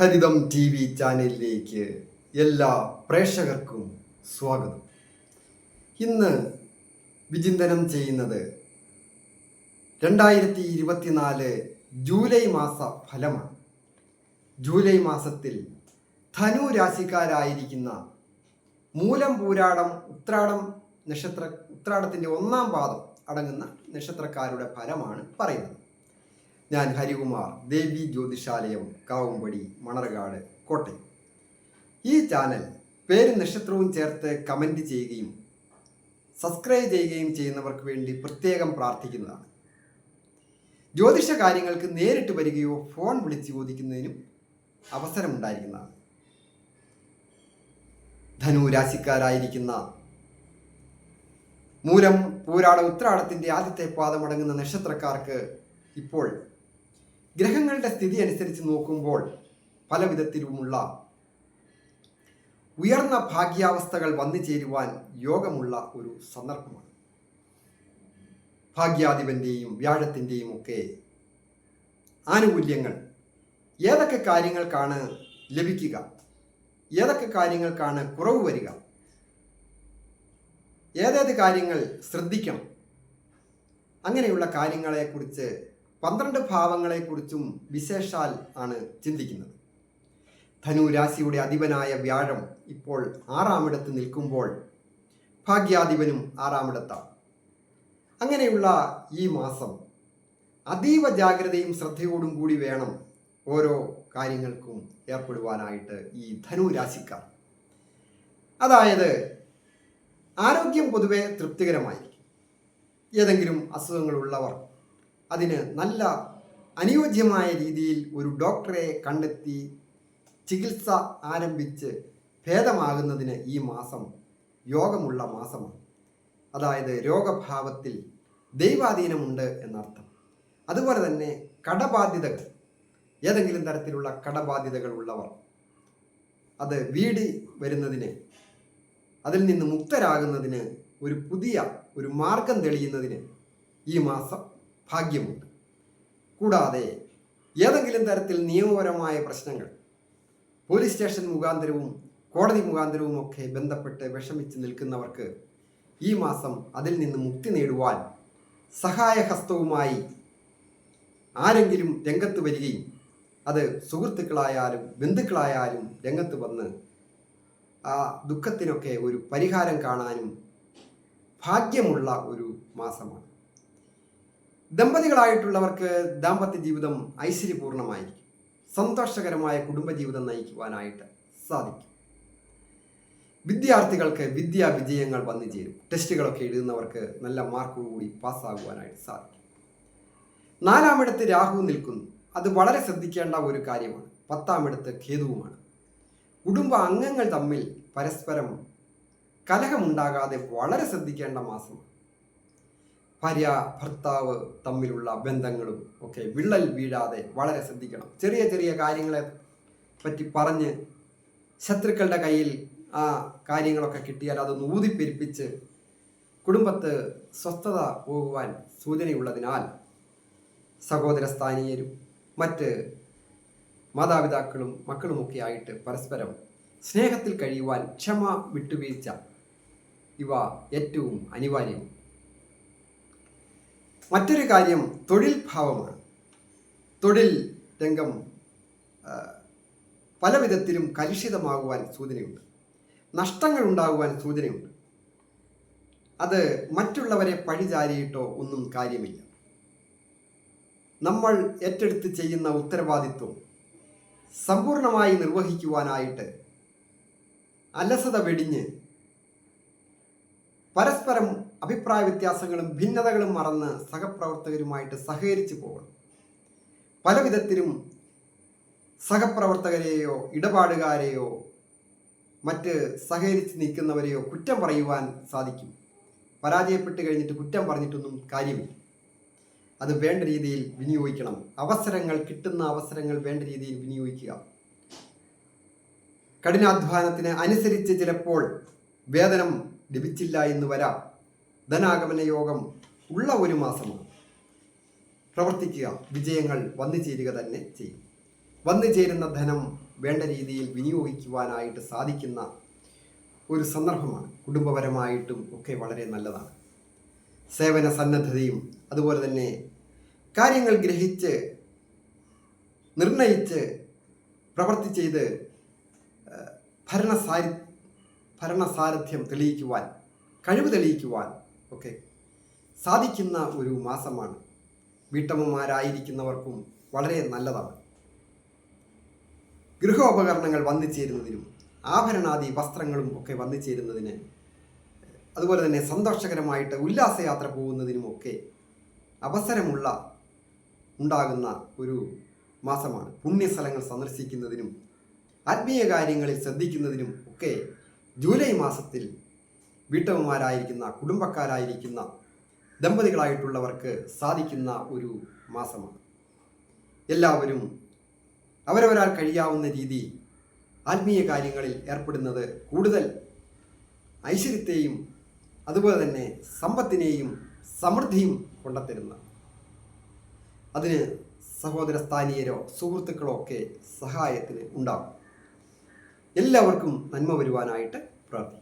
ഹരിതം T V ചാനലിലേക്ക് എല്ലാ പ്രേക്ഷകർക്കും സ്വാഗതം. ഇന്ന് വിചിന്തനം ചെയ്യുന്നത് രണ്ടായിരത്തി ഇരുപത്തിനാല് ജൂലൈ മാസ ഫലമാണ്. ജൂലൈ മാസത്തിൽ ധനു രാശിക്കാരായിരിക്കുന്ന മൂലം പൂരാടം ഉത്രാടം നക്ഷത്ര ഉത്രാടത്തിന്റെ ഒന്നാം പാദം അടങ്ങുന്ന നക്ഷത്രക്കാരുടെ ഫലമാണ് പറയുന്നത്. ഞാൻ ഹരികുമാർ ദേവി ജ്യോതിഷാലയം കാവുംപടി മണർകാട് കോട്ടയം. ഈ ചാനൽ പേരും നക്ഷത്രവും ചേർത്ത് കമന്റ് ചെയ്യുകയും സബ്സ്ക്രൈബ് ചെയ്യുകയും ചെയ്യുന്നവർക്ക് വേണ്ടി പ്രത്യേകം പ്രാർത്ഥിക്കുന്നതാണ്. ജ്യോതിഷ കാര്യങ്ങൾക്ക് നേരിട്ട് വരികയോ ഫോൺ വിളിച്ച് ചോദിക്കുന്നതിനും അവസരമുണ്ടായിരിക്കുന്നതാണ്. ധനു രാശിക്കാരായിരിക്കുന്ന മൂലം പൂരാട ഉത്രാടത്തിന്റെ ആദ്യത്തെ പാദമടങ്ങുന്ന നക്ഷത്രക്കാർക്ക് ഇപ്പോൾ ഗ്രഹങ്ങളുടെ സ്ഥിതി അനുസരിച്ച് നോക്കുമ്പോൾ പല വിധത്തിലുമുള്ള ഉയർന്ന ഭാഗ്യാവസ്ഥകൾ വന്നു ചേരുവാൻ യോഗമുള്ള ഒരു സന്ദർഭമാണ്. ഭാഗ്യാധിപന്റെയും വ്യാഴത്തിന്റെയും ഒക്കെ ആനുകൂല്യങ്ങൾ ഏതൊക്കെ കാര്യങ്ങൾക്കാണ് ലഭിക്കുക? ഏതൊക്കെ കാര്യങ്ങൾക്കാണ് കുറവ് വരിക? ഏതേത് കാര്യങ്ങൾ ശ്രദ്ധിക്കണം? അങ്ങനെയുള്ള കാര്യങ്ങളെക്കുറിച്ച് പന്ത്രണ്ട് ഭാവങ്ങളെക്കുറിച്ചും വിശേഷാൽ ആണ് ചിന്തിക്കുന്നത്. ധനു രാശിയുടെ അധിപനായ വ്യാഴം ഇപ്പോൾ ആറാമിടത്ത് നിൽക്കുമ്പോൾ ഭാഗ്യാധിപനും ആറാമിടത്താണ് അങ്ങനെയുള്ള ഈ മാസം അതീവ ജാഗ്രതയും ശ്രദ്ധയോടും കൂടി വേണം ഓരോ കാര്യങ്ങൾക്കും ഏർപ്പെടുവാനായിട്ട് ഈ ധനു രാശിക്കാർ അതായത് ആരോഗ്യം പൊതുവെ തൃപ്തികരമായിരിക്കും. ഏതെങ്കിലും അസുഖങ്ങളുള്ളവർ അതിന് നല്ല അനുയോജ്യമായ രീതിയിൽ ഒരു ഡോക്ടറെ കണ്ടെത്തി ചികിത്സ ആരംഭിച്ച് ഭേദമാകുന്നതിന് ഈ മാസം യോഗമുള്ള മാസമാണ്. അതായത് രോഗഭാവത്തിൽ ദൈവാധീനമുണ്ട് എന്നർത്ഥം. അതുപോലെ തന്നെ കടബാധ്യതകൾ. ഏതെങ്കിലും തരത്തിലുള്ള കടബാധ്യതകൾ ഉള്ളവർ. അത് വീട് വരുന്നതിന് അതിൽ നിന്ന് മുക്തരാകുന്നതിന് ഒരു പുതിയ ഒരു മാർഗം തെളിയുന്നതിന് ഈ മാസം ഭാഗ്യമുണ്ട്. കൂടാതെ ഏതെങ്കിലും തരത്തിൽ നിയമപരമായ പ്രശ്നങ്ങൾ പോലീസ് സ്റ്റേഷൻ മുഖാന്തരവും കോടതി മുഖാന്തരവും ഒക്കെ ബന്ധപ്പെട്ട് വിഷമിച്ച് നിൽക്കുന്നവർക്ക് ഈ മാസം അതിൽ നിന്ന് മുക്തി നേടുവാൻ സഹായഹസ്തവുമായി ആരെങ്കിലും രംഗത്ത് വരികയും അത് സുഹൃത്തുക്കളായാലും ബന്ധുക്കളായാലും രംഗത്ത് വന്ന് ആ ദുഃഖത്തിനൊക്കെ ഒരു പരിഹാരം കാണാനും ഭാഗ്യമുള്ള ഒരു മാസമാണ്. ദമ്പതികളായിട്ടുള്ളവർക്ക് ദാമ്പത്യ ജീവിതം ഐശ്വര്യപൂർണമായിരിക്കും. സന്തോഷകരമായ കുടുംബജീവിതം നയിക്കുവാനായിട്ട് സാധിക്കും. വിദ്യാർത്ഥികൾക്ക് വിദ്യാ വിജയങ്ങൾ വന്നു ചേരും. ടെസ്റ്റുകളൊക്കെ എഴുതുന്നവർക്ക് നല്ല മാർക്ക് കൂടി പാസ്സാകുവാനായിട്ട് സാധിക്കും. നാലാമിടത്ത് രാഹു നിൽക്കുന്നു. അത് വളരെ ശ്രദ്ധിക്കേണ്ട ഒരു കാര്യമാണ്. പത്താമിടത്ത് ഖേതുവുമാണ് കുടുംബ അംഗങ്ങൾ തമ്മിൽ പരസ്പരം കലഹമുണ്ടാകാതെ വളരെ ശ്രദ്ധിക്കേണ്ട മാസമാണ്. ഭാര്യ ഭർത്താവ് തമ്മിലുള്ള ബന്ധങ്ങളും ഒക്കെ വിള്ളൽ വീഴാതെ വളരെ ശ്രദ്ധിക്കണം. ചെറിയ ചെറിയ കാര്യങ്ങളെ പറ്റി പറഞ്ഞ് ശത്രുക്കളുടെ കയ്യിൽ ആ കാര്യങ്ങളൊക്കെ കിട്ടിയാൽ അതൊന്ന് ഊതിപ്പെരിപ്പിച്ച് കുടുംബത്ത് സ്വസ്ഥത പോകുവാൻ സൂചനയുള്ളതിനാൽ സഹോദര സ്ഥാനീയരും മറ്റ് മാതാപിതാക്കളും മക്കളുമൊക്കെ ആയിട്ട് പരസ്പരം സ്നേഹത്തിൽ കഴിയുവാൻ ക്ഷമ വിട്ടുവീഴ്ച ഇവ ഏറ്റവും അനിവാര്യമാണ് മറ്റൊരു കാര്യം തൊഴിൽ ഭാവമാണ്. തൊഴിൽ രംഗം പല വിധത്തിലും കലുഷിതമാകുവാൻ സൂചനയുണ്ട്. നഷ്ടങ്ങൾ ഉണ്ടാകുവാൻ സൂചനയുണ്ട്. അത് മറ്റുള്ളവരെ പഴിചാരിയിട്ടോ ഒന്നും കാര്യമില്ല. നമ്മൾ ഏറ്റെടുത്ത് ചെയ്യുന്ന ഉത്തരവാദിത്വം സമ്പൂർണമായി നിർവഹിക്കുവാനായിട്ട് അലസത വെടിഞ്ഞ് പരസ്പരം അഭിപ്രായ വ്യത്യാസങ്ങളും ഭിന്നതകളും മറന്ന് സഹപ്രവർത്തകരുമായിട്ട് സഹകരിച്ചു പോകണം. പല വിധത്തിലും സഹപ്രവർത്തകരെയോ ഇടപാടുകാരെയോ മറ്റ് സഹകരിച്ച് നിൽക്കുന്നവരെയോ കുറ്റം പറയുവാൻ സാധിക്കും. പരാജയപ്പെട്ട് കഴിഞ്ഞിട്ട് കുറ്റം പറഞ്ഞിട്ടൊന്നും കാര്യമില്ല. അത് വേണ്ട രീതിയിൽ വിനിയോഗിക്കണം. അവസരങ്ങൾ കിട്ടുന്ന അവസരങ്ങൾ വേണ്ട രീതിയിൽ വിനിയോഗിക്കുക. കഠിനാധ്വാനത്തിന് അനുസരിച്ച് ചിലപ്പോൾ വേതനം ലഭിച്ചില്ല എന്ന് വരാം. ധനാഗമന യോഗം ഉള്ള ഒരു മാസമാണ്. പ്രവർത്തിക്കുക വിജയങ്ങൾ വന്നു ചേരുക തന്നെ ചെയ്യും. വന്നു ചേരുന്ന ധനം വേണ്ട രീതിയിൽ വിനിയോഗിക്കുവാനായിട്ട് സാധിക്കുന്ന ഒരു സന്ദർഭമാണ്. കുടുംബപരമായിട്ടും ഒക്കെ വളരെ നല്ലതാണ്. സേവന സന്നദ്ധതയും അതുപോലെ തന്നെ കാര്യങ്ങൾ ഗ്രഹിച്ച് നിർണയിച്ച് പ്രവർത്തി ചെയ്ത് ഭരണസാരി ഭരണസാരഥ്യം തെളിയിക്കുവാൻ കഴിവ് തെളിയിക്കുവാൻ ഒക്കെ സാധിക്കുന്ന ഒരു മാസമാണ്. വീട്ടമ്മമാരായിരിക്കുന്നവർക്കും വളരെ നല്ലതാണ്. ഗൃഹോപകരണങ്ങൾ വന്നു ചേരുന്നതിനും ആഭരണാദി വസ്ത്രങ്ങളും ഒക്കെ വന്നു ചേരുന്നതിന് അതുപോലെ തന്നെ സന്തോഷകരമായിട്ട് ഉല്ലാസയാത്ര പോകുന്നതിനുമൊക്കെ അവസരമുള്ള ഉണ്ടാകുന്ന ഒരു മാസമാണ്. പുണ്യസ്ഥലങ്ങൾ സന്ദർശിക്കുന്നതിനും ആത്മീയ കാര്യങ്ങളിൽ ശ്രദ്ധിക്കുന്നതിനും ഒക്കെ ജൂലൈ മാസത്തിൽ വീട്ടമ്മമാരായിരിക്കുന്ന കുടുംബക്കാരായിരിക്കുന്ന ദമ്പതികളായിട്ടുള്ളവർക്ക് സാധിക്കുന്ന ഒരു മാസമാണ്. എല്ലാവരും അവരവരാൽ കഴിയാവുന്ന രീതി ആത്മീയ കാര്യങ്ങളിൽ ഏർപ്പെടുന്നത് കൂടുതൽ ഐശ്വര്യത്തെയും അതുപോലെ തന്നെ സമ്പത്തിനെയും സമൃദ്ധിയും കൊണ്ടെത്തരുന്ന അതിന് സഹോദര സ്ഥാനീയരോ സുഹൃത്തുക്കളോ ഒക്കെ സഹായത്തിന് ഉണ്ടാകും. എല്ലാവർക്കും നന്മ വരുവാനായിട്ട് പ്രാർത്ഥിക്കും